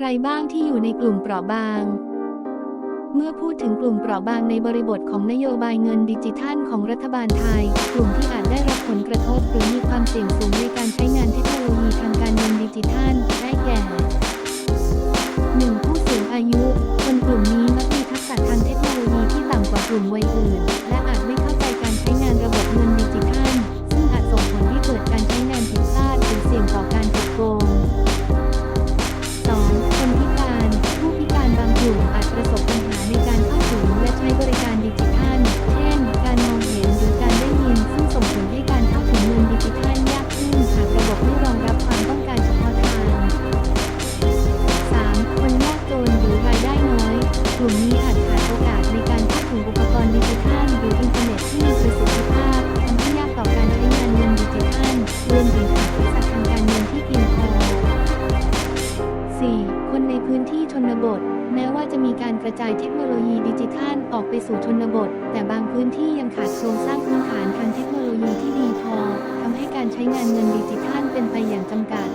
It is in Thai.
ใครบ้างที่อยู่ในกลุ่มเปราะบาง เมื่อพูดถึงกลุ่มเปราะบางในบริบทของนโยบายเงินดิจิทัลของรัฐบาลไทย กลุ่มที่อาจได้รับผลกระทบหรือมีความเสี่ยงสูงในการใช้งานเทคโนโลยีทางการเงินดิจิทัล ได้แก่ 1. ผู้สูงอายุ คนกลุ่มนี้มักมีทักษะทางเทคโนโลยีที่ต่ำกว่ากลุ่มวัยอื่น และอาจไม่เข้าใจี คนในพื้นที่ชนบท แม้ว่าจะมีการกระจายเทคโนโลยีดิจิทัลออกไปสู่ชนบท แต่บางพื้นที่ยังขาดโครงสร้างพื้นฐานทางเทคโนโลยีที่ดีพอทำให้การใช้งานเงินดิจิทัลเป็นไปอย่างจำกัด